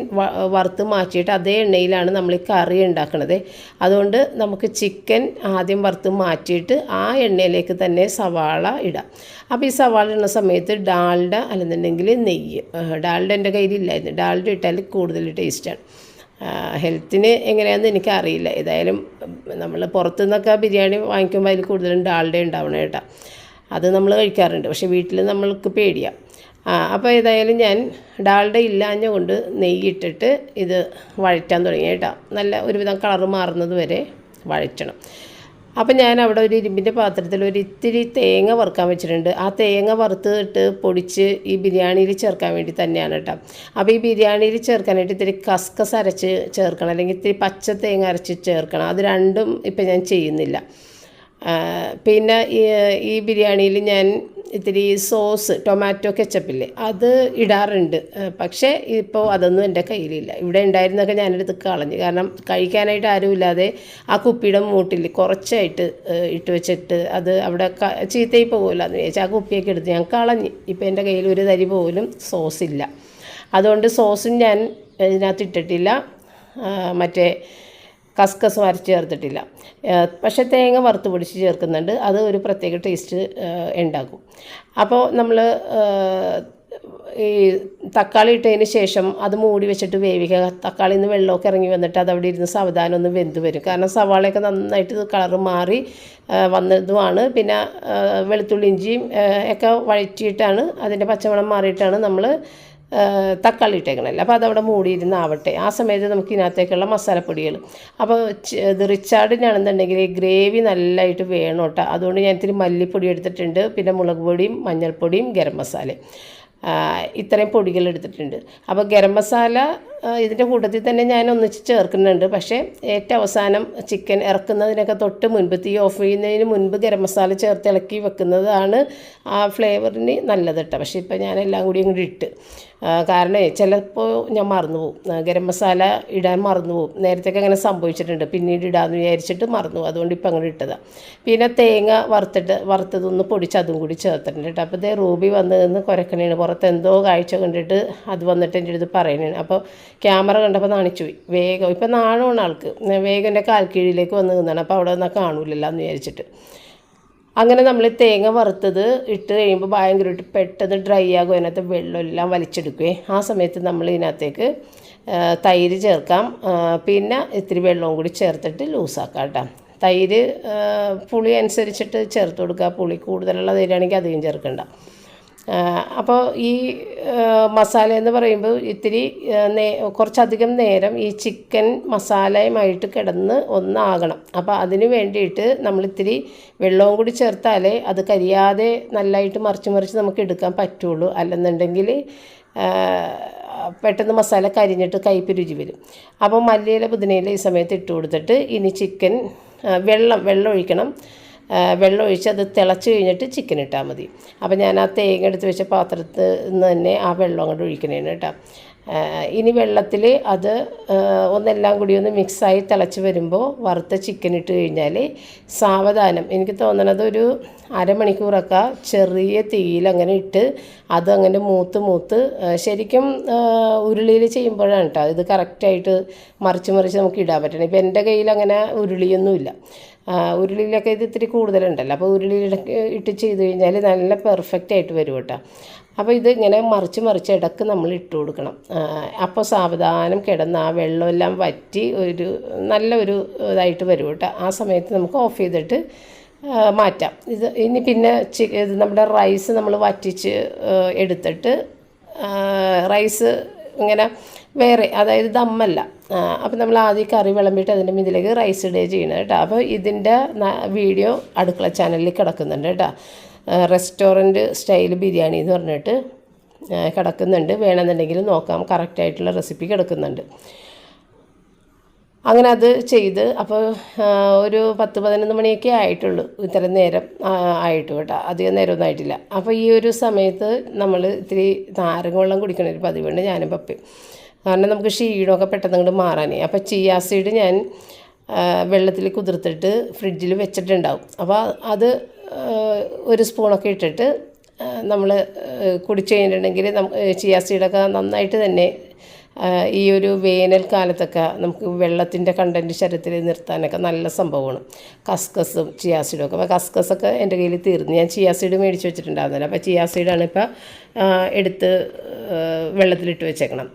വറുത്ത് മാറ്റിയിട്ട് അതേ എണ്ണയിലാണ് നമ്മൾ ഈ കറി ഉണ്ടാക്കുന്നത് അതുകൊണ്ട് നമുക്ക് ചിക്കൻ ആദ്യം വറുത്ത് മാറ്റിയിട്ട് ആ എണ്ണയിലേക്ക് തന്നെ സവാള ഇടാം. അപ്പോൾ ഈ സവാള ഇടുന്ന സമയത്ത് ഡാൽഡ അല്ലെന്നുണ്ടെങ്കിൽ നെയ്യ്. ഡാൽഡ എന്റെ കയ്യിലില്ലായിരുന്നു. ഡാൽഡ ഇട്ടാൽ കൂടുതൽ ടേസ്റ്റാണ്. ഹെൽത്തിന് എങ്ങനെയാണെന്ന് എനിക്കറിയില്ല. ഏതായാലും നമ്മൾ പുറത്തുനിന്നൊക്കെ ബിരിയാണി വാങ്ങിക്കുമ്പോൾ അതിൽ കൂടുതലും ഡാൽഡ ഉണ്ടാവണം കേട്ടോ. അത് നമ്മൾ കഴിക്കാറുണ്ട്. പക്ഷേ വീട്ടിൽ നമ്മൾക്ക് പേടിയാണ് അപ്പോൾ ഏതായാലും ഞാൻ ഡാൽഡ ഇല്ലാഞ്ഞ കൊണ്ട് നെയ്യിട്ടിട്ട് ഇത് വഴറ്റാൻ തുടങ്ങി കേട്ടോ. നല്ല ഒരുവിധം കളറ് മാറുന്നത് വരെ വഴറ്റണം. അപ്പം ഞാൻ അവിടെ ഒരു ഇരുമ്പിന്റെ പാത്രത്തിൽ ഒരു ഇത്തിരി തേങ്ങ വറുക്കാൻ വെച്ചിട്ടുണ്ട്. ആ തേങ്ങ വറുത്തിട്ട് പൊടിച്ച് ഈ ബിരിയാണിയിൽ ചേർക്കാൻ വേണ്ടി തന്നെയാണ് കേട്ടോ. അപ്പോൾ ഈ ബിരിയാണിയിൽ ചേർക്കാനായിട്ട് ഇത്തിരി കസ്കസ് അരച്ച് ചേർക്കണം. അല്ലെങ്കിൽ ഇത്തിരി പച്ച തേങ്ങ അരച്ച് ചേർക്കണം. അത് രണ്ടും ഇപ്പം ഞാൻ ചെയ്യുന്നില്ല. പിന്നെ ഈ ബിരിയാണിയിൽ ഞാൻ ഇത്തിരി സോസ് ടൊമാറ്റോ കെച്ചപ്പില്ലേ അത് ഇടാറുണ്ട്. പക്ഷേ ഇപ്പോൾ അതൊന്നും എന്റെ കയ്യിലില്ല. ഇവിടെ ഉണ്ടായിരുന്നൊക്കെ ഞാനെടുത്ത് കളഞ്ഞു. കാരണം കഴിക്കാനായിട്ട് ആരുമില്ലാതെ ആ കുപ്പിയുടെ മൂട്ടിൽ കുറച്ചായിട്ട് ഇട്ട് വെച്ചിട്ട് അത് അവിടെ ചീത്തയായി പോകുമല്ലോ എന്ന് വിചാരിച്ചാൽ ആ കുപ്പിയൊക്കെ എടുത്ത് ഞാൻ കളഞ്ഞ്. ഇപ്പോൾ എന്റെ കയ്യിൽ ഒരു തരി പോലും സോസ് ഇല്ല അതുകൊണ്ട് സോസും ഞാൻ ഇതിനകത്ത് ഇട്ടിട്ടില്ല. മറ്റേ കസ്കസ് വരച്ച് ചേർത്തിട്ടില്ല. പക്ഷേ തേങ്ങ വറുത്ത് പൊടിച്ച് ചേർക്കുന്നുണ്ട്. അത് ഒരു പ്രത്യേക ടേസ്റ്റ് ഉണ്ടാക്കും. അപ്പോൾ നമ്മൾ ഈ തക്കാളി ഇട്ടതിന് ശേഷം അത് മൂടി വെച്ചിട്ട് വേവിക്കുക. തക്കാളിയിൽ നിന്ന് വെള്ളമൊക്കെ ഇറങ്ങി വന്നിട്ട് അത് അവിടെ ഇരുന്ന് സാവധാനം ഒന്ന് വെന്ത് വരും. കാരണം സവാളയൊക്കെ നന്നായിട്ട് കളർ മാറി വന്നതുമാണ്. പിന്നെ വെളുത്തുള്ളി ഇഞ്ചിയും ഒക്കെ വഴറ്റിയിട്ടാണ് അതിന്റെ പച്ചമണം മാറിയിട്ടാണ് നമ്മൾ തക്കാളി ഇട്ടേക്കണമല്ലോ അപ്പോൾ അതവിടെ മൂടിയിരുന്നാവട്ടെ. ആ സമയത്ത് നമുക്ക് ഇതിനകത്തേക്കുള്ള മസാലപ്പൊടികൾ അപ്പോൾ ഇത് റിച്ചാർഡിനാണെന്നുണ്ടെങ്കിൽ ഗ്രേവി നല്ലതായിട്ട് വേണം കേട്ടോ അതുകൊണ്ട് ഞാൻ ഇത്തിരി മല്ലിപ്പൊടി എടുത്തിട്ടുണ്ട്. പിന്നെ മുളക് പൊടിയും മഞ്ഞൾപ്പൊടിയും ഗരം മസാലയും ഇത്രയും പൊടികൾ എടുത്തിട്ടുണ്ട്. അപ്പോൾ ഗരം മസാല ഇതിന്റെ കൂട്ടത്തിൽ തന്നെ ഞാൻ ഒന്നിച്ച് ചേർക്കുന്നുണ്ട്. പക്ഷേ ഏറ്റവും അവസാനം ചിക്കൻ ഇറക്കുന്നതിനൊക്കെ തൊട്ട് മുൻപ് തീ ഓഫ് ചെയ്യുന്നതിന് മുൻപ് ഗരം മസാല ചേർത്ത് ഇളക്കി വെക്കുന്നതാണ് ആ ഫ്ലേവറിന് നല്ലത് കേട്ടോ പക്ഷേ ഇപ്പോൾ ഞാൻ എല്ലാം കൂടി ഇങ്ങോട്ട് ഇട്ട്. കാരണം ചിലപ്പോൾ ഞാൻ മറന്നു പോകും ഗരം മസാല ഇടാൻ മറന്നു പോകും അങ്ങനെ സംഭവിച്ചിട്ടുണ്ട്. പിന്നീട് ഇടാമെന്ന് വിചാരിച്ചിട്ട് മറന്നു. അതുകൊണ്ട് ഇപ്പം അങ്ങനെ ഇട്ടതാണ് പിന്നെ തേങ്ങ വറുത്തിട്ട് വറുത്തതൊന്ന് പൊടിച്ച് അതും കൂടി ചേർത്തിട്ടുണ്ട് കേട്ടോ. അപ്പോൾ ഇതേ റൂബി വന്ന് നിന്ന് കുരക്കണേണ്. പുറത്ത് എന്തോ കാഴ്ച കണ്ടിട്ട് അത് വന്നിട്ട് എന്റെ അടുത്ത് പറയണേണ്. അപ്പോൾ ക്യാമറ കണ്ടപ്പോൾ നാണിച്ചു പോയി വേഗം. ഇപ്പം നാണമാണ് ആൾക്ക്. വേഗം എന്റെ കാൽക്കീഴിലേക്ക് വന്ന് നിന്നാണ്. അപ്പോൾ അവിടെ നിന്നാൽ കാണൂലല്ലോ എന്ന് വിചാരിച്ചിട്ട്. അങ്ങനെ നമ്മൾ തേങ്ങ വറുത്തത് ഇട്ട് കഴിയുമ്പോൾ ഭയങ്കരമായിട്ട് പെട്ടെന്ന് ഡ്രൈ ആകും. അതിനകത്ത് വെള്ളമെല്ലാം വലിച്ചെടുക്കുകയും ആ സമയത്ത് നമ്മൾ ഇതിനകത്തേക്ക് തൈര് ചേർക്കാം. പിന്നെ ഇത്തിരി വെള്ളവും കൂടി ചേർത്തിട്ട് ലൂസാക്കാം കേട്ടോ. തൈര് പുളി അനുസരിച്ചിട്ട് ചേർത്ത് കൊടുക്കുക. പുളി കൂടുതലുള്ള തൈരാണെങ്കിൽ അധികം ചേർക്കണ്ട. അപ്പോൾ ഈ മസാല എന്ന് പറയുമ്പോൾ ഇത്തിരി നേ കുറച്ചധികം നേരം ഈ ചിക്കൻ മസാലയുമായിട്ട് കിടന്ന് ഒന്നാകണം. അപ്പോൾ അതിന് വേണ്ടിയിട്ട് നമ്മൾ ഇത്തിരി വെള്ളവും കൂടി ചേർത്താലേ അത് കരിയാതെ നല്ലതായിട്ട് മറിച്ച് മറിച്ച് നമുക്ക് എടുക്കാൻ പറ്റുള്ളൂ. അല്ലെന്നുണ്ടെങ്കിൽ പെട്ടെന്ന് മസാല കരിഞ്ഞിട്ട് കയ്പ്പ് രുചി വരും. അപ്പോൾ മല്ലിയില പുതിനയില ഈ സമയത്ത് ഇട്ട് കൊടുത്തിട്ട് ഇനി ചിക്കൻ വെള്ളം വെള്ളം ഒഴിക്കണം. വെള്ളം ഒഴിച്ച് അത് തിളച്ച് കഴിഞ്ഞിട്ട് ചിക്കൻ ഇട്ടാൽ മതി. അപ്പോൾ ഞാൻ ആ തേങ്ങ എടുത്ത് വെച്ച പാത്രത്തിൽ നിന്ന് തന്നെ ആ വെള്ളം അങ്ങോട്ട് ഒഴിക്കണേന് കേട്ടോ. ഇനി വെള്ളത്തിൽ അത് ഒന്നെല്ലാം കൂടി ഒന്ന് മിക്സായി തിളച്ച് വരുമ്പോൾ വറുത്ത ചിക്കൻ ഇട്ട് കഴിഞ്ഞാൽ സാവധാനം. എനിക്ക് തോന്നണത് ഒരു അരമണിക്കൂറൊക്കെ ചെറിയ തീയിൽ അങ്ങനെ ഇട്ട് അതങ്ങനെ മൂത്ത് മൂത്ത് ആ, ശരിക്കും ഉരുളിയിൽ ചെയ്യുമ്പോഴാണ് കേട്ടോ. ഇത് കറക്റ്റായിട്ട് മറിച്ച് മറിച്ച് നമുക്ക് ഇടാൻ പറ്റണം. ഇപ്പം എന്റെ കയ്യിൽ അങ്ങനെ ഉരുളിയൊന്നുമില്ല. ഉരുളിയിലൊക്കെ ഇത് ഇത്തിരി കൂടുതലുണ്ടല്ലോ. അപ്പോൾ ഉരുളിയിലൊക്കെ ഇട്ട് ചെയ്ത് കഴിഞ്ഞാൽ നല്ല പെർഫെക്റ്റ് ആയിട്ട് വരും കേട്ടോ. അപ്പോൾ ഇത് ഇങ്ങനെ മറിച്ച് മറിച്ച് ഇടയ്ക്ക് നമ്മൾ ഇട്ട് കൊടുക്കണം. അപ്പോൾ സാവധാനം കിടന്ന് ആ വെള്ളമെല്ലാം വറ്റി ഒരു നല്ലൊരു ഇതായിട്ട് വരും കേട്ടോ. ആ സമയത്ത് നമുക്ക് ഓഫ് ചെയ്തിട്ട് മാറ്റാം. ഇത് ഇനി പിന്നെ ചി ഇത് നമ്മുടെ റൈസ് നമ്മൾ വറ്റിച്ച് എടുത്തിട്ട് റൈസ് ഇങ്ങനെ വേറെ അതായത് ദമ്മല്ല അപ്പോൾ നമ്മൾ ആദ്യം കറി വിളമ്പിയിട്ട് അതിന്റെ മീതിലേക്ക് റൈസ് ഇടുക ചെയ്യണം കേട്ടോ. അപ്പോൾ ഇതിന്റെ വീഡിയോ അടുക്കള ചാനലിൽ കിടക്കുന്നുണ്ട് കേട്ടോ. റെസ്റ്റോറന്റ് സ്റ്റൈൽ ബിരിയാണി എന്ന് പറഞ്ഞിട്ട് കിടക്കുന്നുണ്ട്. വേണമെന്നുണ്ടെങ്കിൽ നോക്കാം. കറക്റ്റായിട്ടുള്ള റെസിപ്പി കിടക്കുന്നുണ്ട്. അങ്ങനെ അത് ചെയ്ത് അപ്പോൾ ഒരു പത്ത് പതിനൊന്ന് മണിയൊക്കെ ആയിട്ടുള്ളൂ. ഇത്രയും നേരം ആയിട്ടു ആയിട്ട് കേട്ടോ. അധികം നേരമൊന്നും ആയിട്ടില്ല. അപ്പോൾ ഈ ഒരു സമയത്ത് നമ്മൾ ഇത്തിരി നാരങ്ങ വെള്ളം കുടിക്കണൊരു പതിവുണ്ട് ഞാനും പപ്പയും. കാരണം നമുക്ക് ക്ഷീണമൊക്കെ പെട്ടെന്ന് ഇങ്ങോട്ട് മാറാനേ. അപ്പോൾ ചിയാസീഡ് ഞാൻ വെള്ളത്തിൽ കുതിർത്തിട്ട് ഫ്രിഡ്ജിൽ വെച്ചിട്ടുണ്ടാവും. അപ്പോൾ അത് ഒരു സ്പൂണൊക്കെ ഇട്ടിട്ട് നമ്മൾ കുടിച്ചു കഴിഞ്ഞിട്ടുണ്ടെങ്കിൽ നമുക്ക് ചിയാസീഡൊക്കെ നന്നായിട്ട് തന്നെ ഈ ഒരു വേനൽക്കാലത്തൊക്കെ നമുക്ക് വെള്ളത്തിന്റെ കണ്ടന്റ് ശരീരത്തിൽ നിർത്താനൊക്കെ നല്ല സംഭവമാണ്. കസ്കസും ചിയാസീഡും ഒക്കെ. അപ്പോൾ കസ്കസൊക്കെ എന്റെ കയ്യിൽ തീർന്നു. ഞാൻ ചിയാസീഡ് മേടിച്ച് വെച്ചിട്ടുണ്ടായിരുന്നില്ല. അപ്പോൾ ചിയാസീഡാണ് ഇപ്പോൾ എടുത്ത് വെള്ളത്തിലിട്ട് വെച്ചേക്കണം.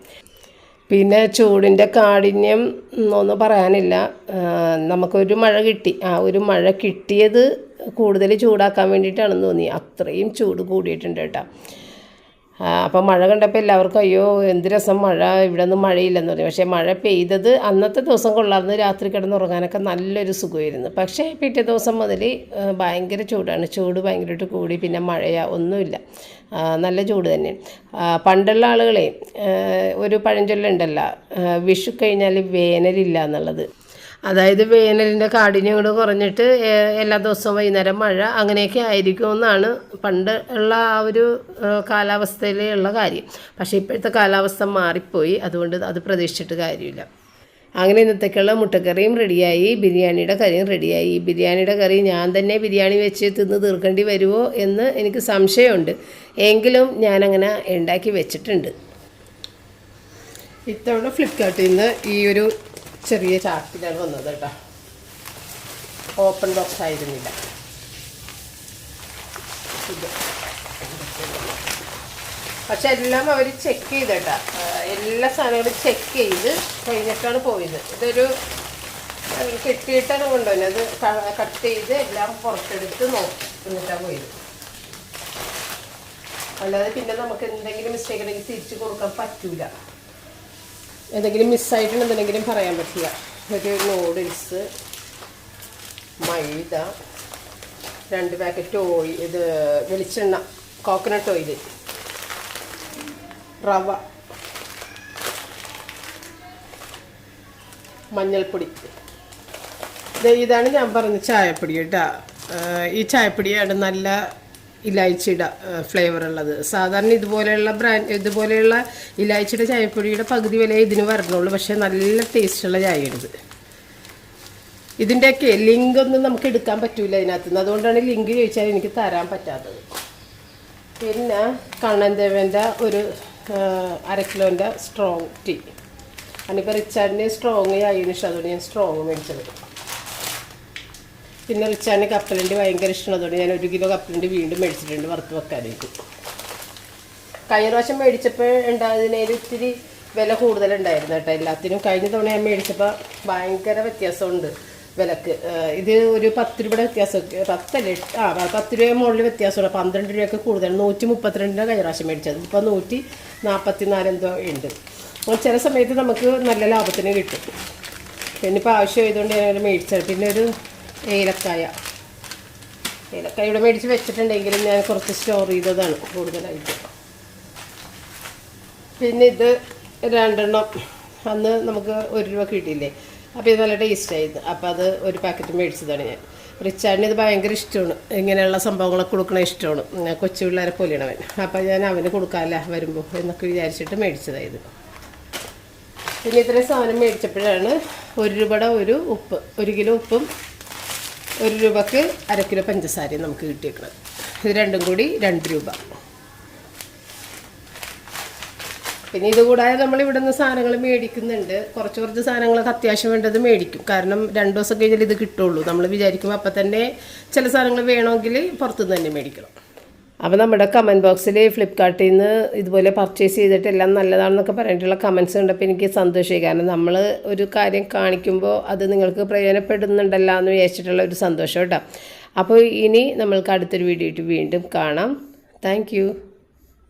പിന്നെ ചൂടിന്റെ കാഠിന്യം ഒന്നും പറയാനില്ല. നമുക്കൊരു മഴ കിട്ടി. ആ ഒരു മഴ കിട്ടിയത് കൂടുതൽ ചൂടാക്കാൻ വേണ്ടിയിട്ടാണെന്ന് തോന്നി. അത്രയും ചൂട് കൂടിയിട്ടുണ്ട് കേട്ടോ. അപ്പം മഴ കണ്ടപ്പോൾ എല്ലാവർക്കും അയ്യോ എന്ത് രസം മഴ ഇവിടെ ഒന്നും മഴയില്ലെന്ന് പറഞ്ഞു. പക്ഷേ മഴ പെയ്തത് അന്നത്തെ ദിവസം കൊള്ളാർന്ന് രാത്രി കിടന്നുറങ്ങാനൊക്കെ നല്ലൊരു സുഖമായിരുന്നു. പക്ഷേ പിറ്റേ ദിവസം മുതൽ ഭയങ്കര ചൂടാണ്. ചൂട് ഭയങ്കരമായിട്ട് കൂടി പിന്നെ മഴയാ ഒന്നുമില്ല. നല്ല ചൂട് തന്നെ. പണ്ടുള്ള ആളുകളെ ഒരു പഴഞ്ചൊല്ലുണ്ടല്ലോ വിഷു കഴിഞ്ഞാൽ വേനലില്ല എന്നുള്ളത്. അതായത് വേനലിന്റെ കാഠിന്യം കൂടെ കുറഞ്ഞിട്ട് എല്ലാ ദിവസവും വൈകുന്നേരം മഴ അങ്ങനെയൊക്കെ ആയിരിക്കും എന്നാണ് പണ്ട് ഉള്ള ആ ഒരു കാലാവസ്ഥയിലുള്ള കാര്യം. പക്ഷേ ഇപ്പോഴത്തെ കാലാവസ്ഥ മാറിപ്പോയി. അതുകൊണ്ട് അത് പ്രതീക്ഷിച്ചിട്ട് കാര്യമില്ല. അങ്ങനെ ഇന്നത്തേക്കുള്ള മുട്ടക്കറിയും റെഡിയായി. ബിരിയാണിയുടെ കറിയും റെഡിയായി. ബിരിയാണിയുടെ കറി ഞാൻ തന്നെ ബിരിയാണി വെച്ച് തിന്ന് തീർക്കേണ്ടി വരുമോ എന്ന് എനിക്ക് സംശയമുണ്ട്. എങ്കിലും ഞാനങ്ങനെ ഉണ്ടാക്കി വെച്ചിട്ടുണ്ട്. ഇത്തവണ ഫ്ലിപ്കാർട്ടിൽ നിന്ന് ഈ ഒരു ചെറിയ ചാക്കിലാണ് വന്നത് കേട്ടോ. ഓപ്പൺ ബോക്സ് ആയിരുന്നില്ല. പക്ഷെ എല്ലാം അവർ ചെക്ക് ചെയ്തേട്ടാ എല്ലാ സാധനങ്ങളും ചെക്ക് ചെയ്ത് കഴിഞ്ഞിട്ടാണ് പോയത്. ഇതൊരു കെട്ടിയിട്ടാണ് കൊണ്ടുവന്നത് കട്ട് ചെയ്ത് എല്ലാം പുറത്തെടുത്ത് നോക്കി എന്നിട്ടാണ് പോയത്. അല്ലാതെ പിന്നെ നമുക്ക് എന്തെങ്കിലും മിസ്റ്റേക്ക് ഉണ്ടെങ്കിൽ തിരിച്ചു കൊടുക്കാൻ പറ്റൂല. എന്തെങ്കിലും മിസ്സായിട്ടുണ്ടെന്നുണ്ടെങ്കിലും പറയാൻ പറ്റില്ല. ഒരു നൂഡിൽസ് മൈദ രണ്ട് പാക്കറ്റ് ഓയിൽ ഇത് വെളിച്ചെണ്ണ കോക്കനട്ട് ഓയിൽ റവ മഞ്ഞൾപ്പൊടി. ഇതാണ് ഞാൻ പറഞ്ഞ ചായപ്പൊടി കേട്ടോ. ഈ ചായപ്പൊടിയാണ് നല്ല ഇലായ്ച്ചിയുടെ ഫ്ലേവർ ഉള്ളത്. സാധാരണ ഇതുപോലെയുള്ള ബ്രാൻഡ് ഇതുപോലെയുള്ള ഇലായ്ചിയുടെ ചായപ്പൊടിയുടെ പകുതി വില ഇതിന് വരണുള്ളൂ. പക്ഷേ നല്ല ടേസ്റ്റുള്ള ചായയാണ് ഇത് ഇതിന്റെയൊക്കെ ലിങ്ക് ഒന്നും നമുക്ക് എടുക്കാൻ പറ്റൂല ഇതിനകത്ത് നിന്ന് അതുകൊണ്ടാണ് ലിങ്ക് ചോദിച്ചാൽ എനിക്ക് തരാൻ പറ്റാത്തത്. പിന്നെ കണ്ണൻദേവന്റെ ഒരു അര കിലോന്റെ സ്ട്രോങ് ടീ അതിനിപ്പോൾ റിച്ചാർഡിന്റെ സ്ട്രോങ് ആയതിനു ശേഷം അതുകൊണ്ട് ഞാൻ സ്ട്രോങ് മേടിച്ചത്. പിന്നെ റിച്ചാന് കപ്പലണ്ടി ഭയങ്കര ഇഷ്ടമുള്ളതുകൊണ്ട് ഞാൻ ഒരു കിലോ കപ്പലണ്ടി വീണ്ടും മേടിച്ചിട്ടുണ്ട് വറുത്ത് വെക്കാനായിട്ട്. കഴിഞ്ഞ പ്രാവശ്യം മേടിച്ചപ്പോൾ ഉണ്ടായതിനേലും ഇത്തിരി വില കൂടുതലുണ്ടായിരുന്നു കേട്ടോ എല്ലാത്തിനും. കഴിഞ്ഞ തവണ ഞാൻ മേടിച്ചപ്പോൾ ഭയങ്കര വ്യത്യാസമുണ്ട് വിലക്ക്. ഇത് ഒരു പത്ത് രൂപയുടെ വ്യത്യാസമൊക്കെ പത്തല്ലേ? ആ പത്ത് രൂപ മുകളിൽ വ്യത്യാസമുണ്ട്. പന്ത്രണ്ട് രൂപയൊക്കെ കൂടുതൽ നൂറ്റി മുപ്പത്തിരണ്ടിന്റെ കഴിഞ്ഞ പ്രാവശ്യം മേടിച്ചത്. ഇപ്പോൾ നൂറ്റി നാൽപ്പത്തി നാലെന്തോ ഉണ്ട്. അപ്പോൾ ചില സമയത്ത് നമുക്ക് നല്ല ലാഭത്തിന് കിട്ടും. പിന്നെ ഇപ്പോൾ ആവശ്യമായതുകൊണ്ട് ഞാൻ മേടിച്ചത്. പിന്നെ ഒരു ഏലക്കായ. ഏലക്കായ ഇവിടെ മേടിച്ച് വെച്ചിട്ടുണ്ടെങ്കിലും ഞാൻ കുറച്ച് സ്റ്റോർ ചെയ്തതാണ് കൂടുതലായിട്ട്. പിന്നെ ഇത് രണ്ടെണ്ണം അന്ന് നമുക്ക് ഒരു രൂപ കിട്ടിയില്ലേ? അപ്പോൾ ഇത് നല്ല ടേസ്റ്റ് ആയിരുന്നു. അപ്പോൾ അത് ഒരു പാക്കറ്റ് മേടിച്ചതാണ് ഞാൻ. റിച്ചാടിന് ഇത് ഭയങ്കര ഇഷ്ടമാണ്. ഇങ്ങനെയുള്ള സംഭവങ്ങളൊക്കെ കൊടുക്കണ ഇഷ്ടമാണ്. കൊച്ചു പിള്ളേരെ പോലെയാണ് അവൻ. അപ്പോൾ ഞാൻ അവന് കൊടുക്കാമല്ല വരുമ്പോൾ എന്നൊക്കെ വിചാരിച്ചിട്ട് മേടിച്ചതായത് പിന്നെ ഇത്രയും സാധനം മേടിച്ചപ്പോഴാണ് ഒരു രൂപയുടെ ഒരു ഉപ്പ് ഒരു കിലോ ഉപ്പും ഒരു രൂപക്ക് അര കിലോ പഞ്ചസാരയും നമുക്ക് കിട്ടിയേക്കുന്നത് ഇത് രണ്ടും കൂടി രണ്ട് രൂപ. പിന്നെ ഇതുകൂടാതെ നമ്മൾ ഇവിടെ നിന്ന് സാധനങ്ങൾ മേടിക്കുന്നുണ്ട്. കുറച്ച് കുറച്ച് സാധനങ്ങളൊക്കെ അത്യാവശ്യം വേണ്ടത് മേടിക്കും. കാരണം രണ്ട് ദിവസം കഴിഞ്ഞാൽ ഇത് കിട്ടുള്ളൂ. നമ്മൾ വിചാരിക്കുമ്പോൾ അപ്പം തന്നെ ചില സാധനങ്ങൾ വേണമെങ്കിൽ പുറത്തുനിന്ന് തന്നെ മേടിക്കണം. അപ്പോൾ നമ്മുടെ കമന്റ് ബോക്സിൽ ഫ്ലിപ്പ്കാർട്ടിൽ നിന്ന് ഇതുപോലെ പർച്ചേസ് ചെയ്തിട്ട് എല്ലാം നല്ലതാണെന്നൊക്കെ പറഞ്ഞിട്ടുള്ള കമൻസ് കണ്ടപ്പോൾ എനിക്ക് സന്തോഷമായി. കാരണം നമ്മൾ ഒരു കാര്യം കാണിക്കുമ്പോൾ അത് നിങ്ങൾക്ക് പ്രയോജനപ്പെടുന്നുണ്ടല്ലോ എന്ന് വിചാരിച്ചിട്ടുള്ള ഒരു സന്തോഷം കേട്ടോ. അപ്പോൾ ഇനി നമ്മൾക്ക് അടുത്തൊരു വീഡിയോ വീണ്ടും കാണാം. താങ്ക്